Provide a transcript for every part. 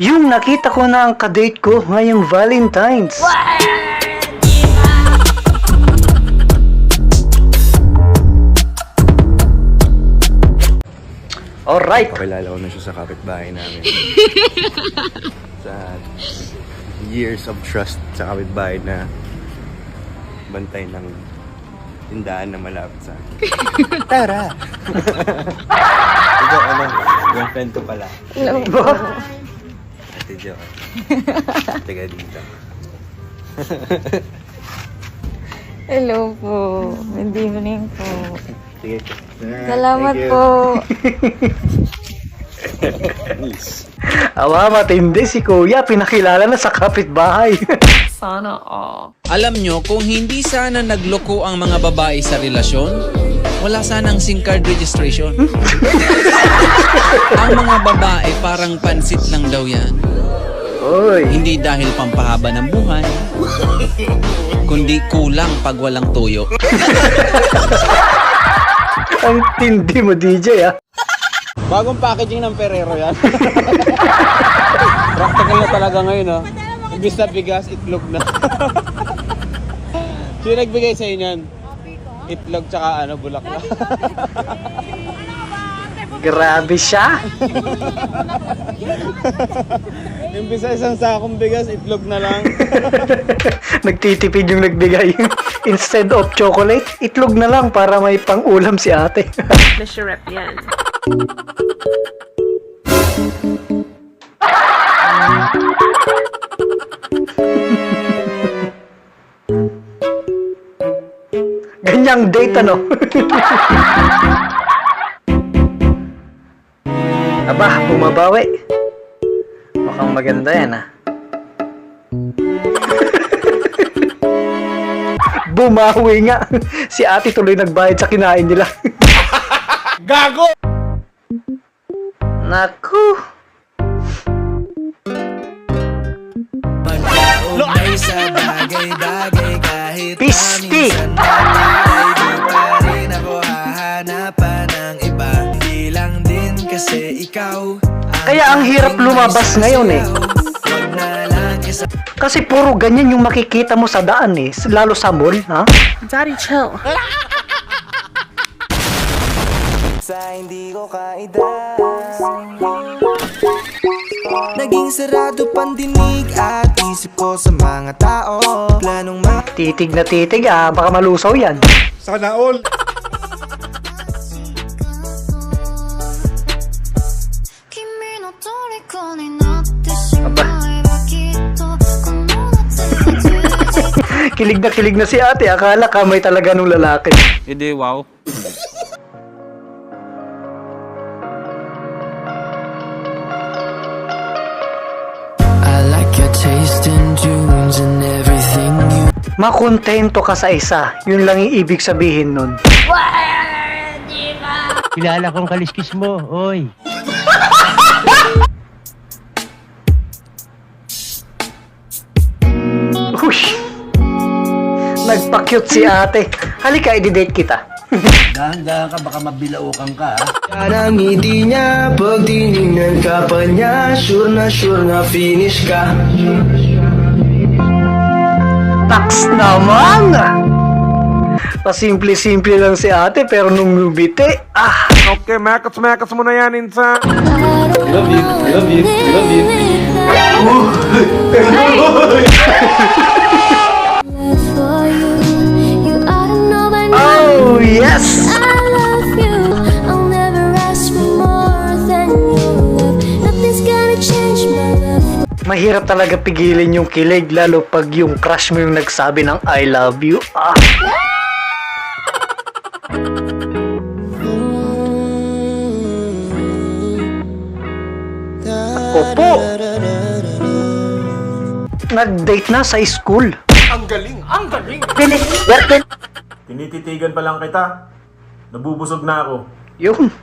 Yung nakita ko na ang kadate ko ngayong Valentine's. Alright. Pakilala ko na siya sa kapitbahay namin. sa years of trust sa kapitbahay na bantay ng tindahan na malapit sa akin. Tara! Ito, ano, girlfriend ko pala. Ate Jo. Taga dito. Hello po. Good evening po. Sige. Salamat Thank you. po. Awa, matindi si Kuya. Pinakilala na sa kapitbahay. Sana all. Alam nyo, kung hindi sana nagloko ang mga babae sa relasyon, wala sanang SIM card registration. ang mga babae parang pansit lang daw yan. Oy. Hindi dahil pampahaba ng buhay, kundi kulang pag walang tuyo. Ang tindi mo, DJ, ah. Bagong packaging ng Ferrero yan. Practical na talaga ngayon, no? Imbis na bigas, itlog na. Sino nagbigay sa inyo yan? Itlog tsaka ano, bulaklak. Grabe siya. Imbis na isang sakong bigas, itlog na lang. Nagtitipid yung nagbigay. Instead of chocolate, itlog na lang para may pang-ulam si ate. Mr. Rep yan. Ganyang date, ano? Aba, bumabawi. Mukhang maganda yan, ah. Bumawi nga. Si ate tuloy nagbayad sa kinain nila. Gago! Naku. Pag-uugnay sa bagay-bagay kahit Pisti. paminsan ay di pa rin ako hahanapan ng iba Hindi lang din kasi ikaw Kaya ang hirap lumabas ngayon eh. Kasi puro ganyan yung makikita mo sa daan eh. Lalo sa mall, ha? Daddy, chill. sa hindi ko kaida Naging sarado pandinig at isip ko sa mga tao Planong ma Titig na titig ah. Baka malusaw yan. Sana all! Kilig na kilig na si ate. Akala kamay talaga nung lalaki. Hindi, wow. Makontento ka sa isa. Yun lang yung ibig sabihin nun. Kilala kong kaliskis mo, oy. Ush! Nagpa-cute si ate. Halika, i-date kita. Dahan-dahan ka, baka mabilaukan ka? Yan ang ngiti niya Pag tinignan ka pa niya Sure na sure na finish ka Tax naman! Pasimple-simple lang si ate pero nung lumiti, ah! Okay, makas-makas mo na yan, Insa. Love you, love you, love you. for Mahirap talaga pigilin yung kilig lalo pag yung crush mo yung nagsabi ng I love you. Ah! Opo! Nag-date na sa school. Tinititigan pa lang kita. Nabubusog na ako. Yun.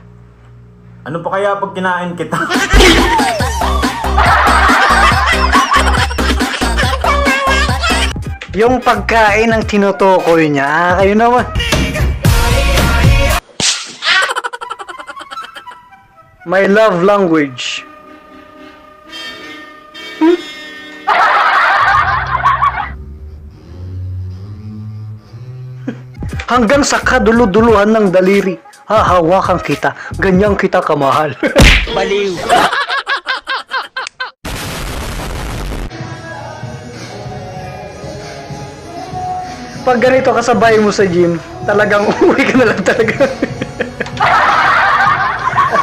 Ano pa kaya pag kinain kita? Yung pagkain ang tinutukoy niya. Ah, kayo naman. My love language. Hmm? Hanggang sa kadulo-duluhan ng daliri, hahawakan kita. Ganyan kita kamahal. Baliw. Pag ganito kasabay mo sa gym, talagang uwi ka na lang talaga.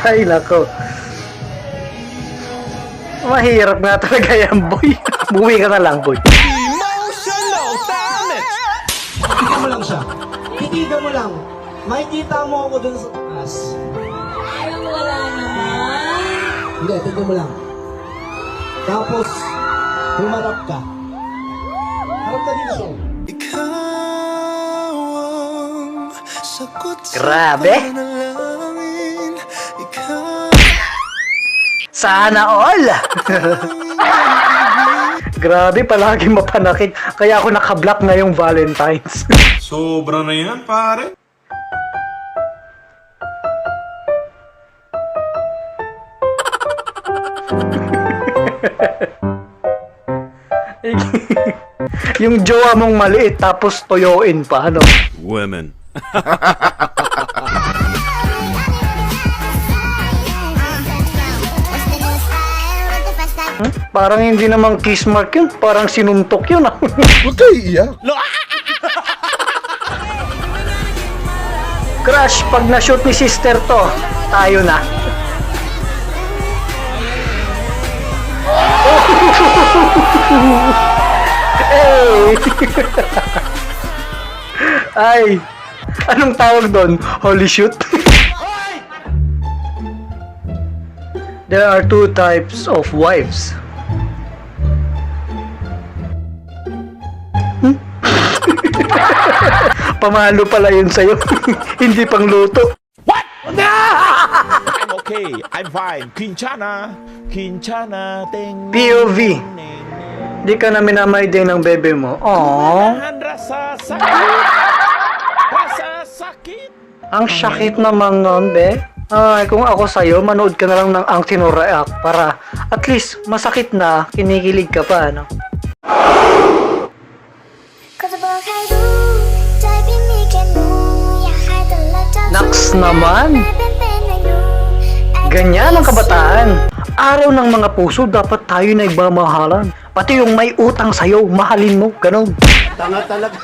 Ay, nako. Mahirap nga talaga yan, boy. Buwi ka na lang, boy. Titigan mo lang siya. Titigan mo lang. Makikita mo ako dun sa taas. Wala naman. Hindi, tignan mo lang. Tapos, humarap ka. Harap ka dito. Ikaw Grabe. Sana all! Grabe, palagi mapanakit. Kaya ako nakablock ngayong Valentine's. Sobra na yan, pare. yung jowa mong maliit tapos toyoin pa, ano? Women. Parang hindi namang kiss mark yun. Parang sinuntok yun. ah. Huwag kayo iiyak. Crush, pag na-shoot ni sister to, tayo na. Hey! Ay! Anong tawag doon? Holy shoot? There are two types of wives. Hmm? Pamalo pala yun sa'yo. Hindi pang luto. I'm okay. I'm fine. Quinchana. Quinchana. Ting. POV. Di ka na minamay din ng bebe mo. Aww. Rasa sakit. Ang ano sakit naman nun, be. Ay, kung ako sa'yo, manood ka na lang ng ang tinoreact para at least masakit na, kinikilig ka pa, ano? Naks naman! Ganyan ang kabataan! Araw ng mga puso, dapat tayo na ibamahalan. Pati yung may utang sa'yo, mahalin mo, ganun. Tanga talaga.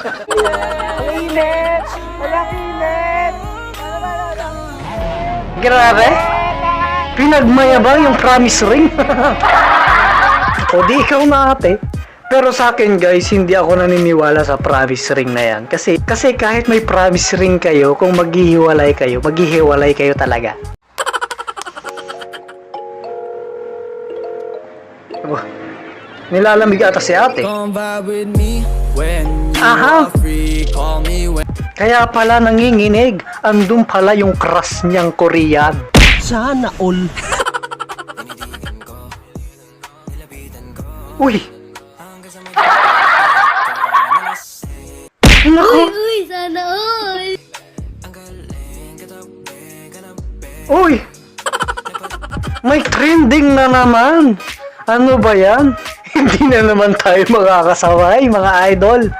Wala kang Grabe! Pinagmayabang yung promise ring. o di ikaw na ate. Pero sa akin guys, hindi ako naniniwala sa promise ring na yan. Kasi, kasi kahit may promise ring kayo, kung maghihiwalay kayo, maghihiwalay kayo talaga. Oh, nilalamig ata si ate. Come vibe with me when Aha. Kaya pala nanginginig. Andun pala yung crush niyang Korean. Sana all. Uy! Naku! Uy, sana all! Uy! May trending na naman! Ano ba yan? Hindi na naman tayo makakasaway, mga idol.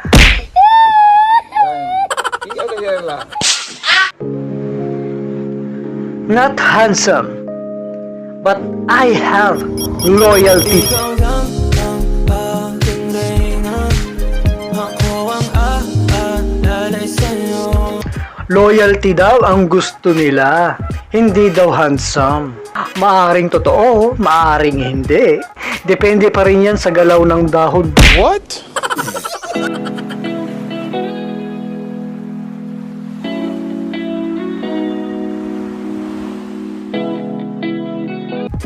Not handsome, but I have loyalty. Loyalty daw ang gusto nila, hindi daw handsome. Maaring totoo, maaring hindi. Depende pa rin yan sa galaw ng dahon. What?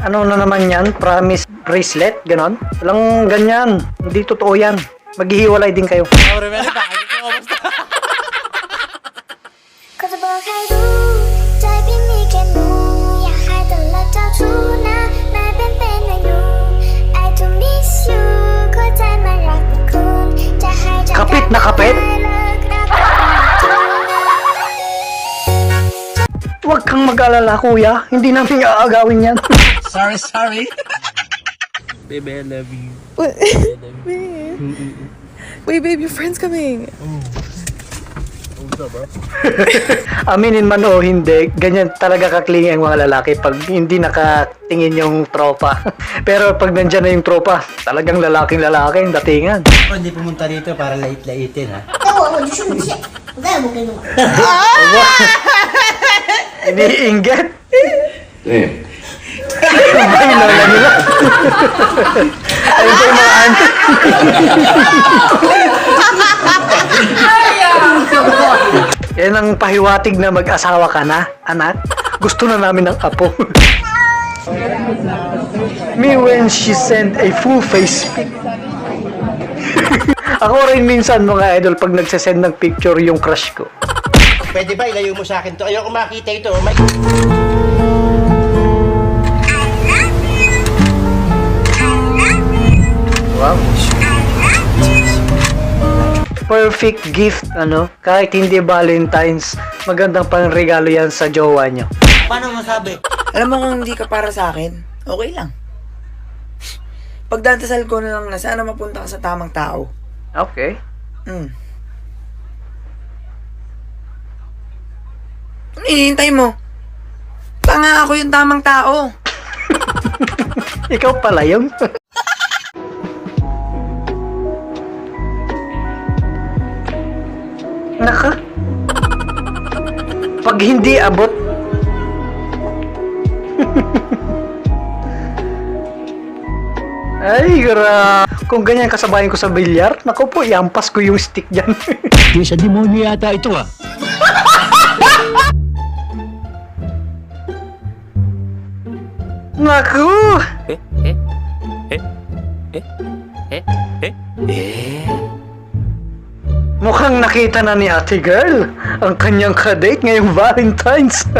ano na naman yan, promise bracelet, ganon. Walang ganyan, hindi totoo yan. Maghihiwalay din kayo. kapit na kapit? Huwag kang mag-alala kuya, hindi namin aagawin yan. Sorry, sorry. Baby, I love you. Wait, babe, your friend's coming. Aminin man o hindi, ganyan talaga kaklingi ang mga lalaki pag hindi nakatingin yung tropa. Pero pag nandyan na yung tropa, talagang lalaking lalaki yung datingan. Ako hindi pumunta dito para lait-laitin ha. Iniinggit. Eh. Lola nila. Ayun pa yung mga auntie. Yan ang pahiwatig na mag-asawa ka na, anak. Gusto na namin ng apo. Me when she sent a full face pic. Ako rin minsan mga idol pag nagsasend ng picture yung crush ko. Pwede ba ilayo mo sa akin to? Ayoko makita ito. May... Wow. Perfect gift, ano? Kahit hindi Valentine's, magandang pang regalo yan sa jowa nyo. Paano masabi? Alam mo kung hindi ka para sa akin, okay lang. Pagdadasal ko na lang na sana mapunta ka sa tamang tao. Okay. Hmm. Ano hinihintay mo? Tanga ako yung tamang tao. Ikaw pala yun. Naka. Pag hindi abot. Ay, gra. Kung ganyan kasabayan ko sa bilyar, naku po, iampas ko yung stick dyan. Di sa demonyo yata ito ah. naku! Mukhang nakita na ni ate girl ang kanyang kadate ngayong Valentine's.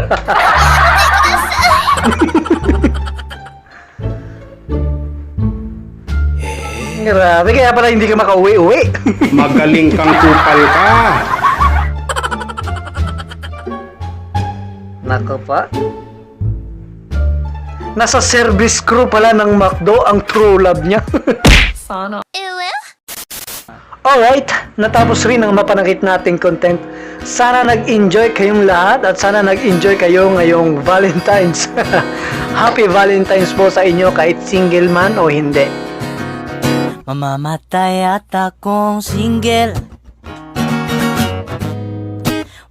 Grabe, kaya pala hindi ka makauwi-uwi. Magaling kang kupal ka. Nako pa. Nasa service crew pala ng McDo ang true love niya. Alright, natapos rin ang mapanakit nating content. Sana nag-enjoy kayong lahat at sana nag-enjoy kayo ngayong Valentine's. Happy Valentine's po sa inyo kahit single man o hindi. Mamamatay at akong single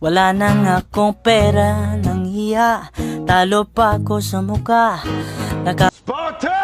Wala nang akong pera nang hiya Talo pa ako sa muka Naka Spartans!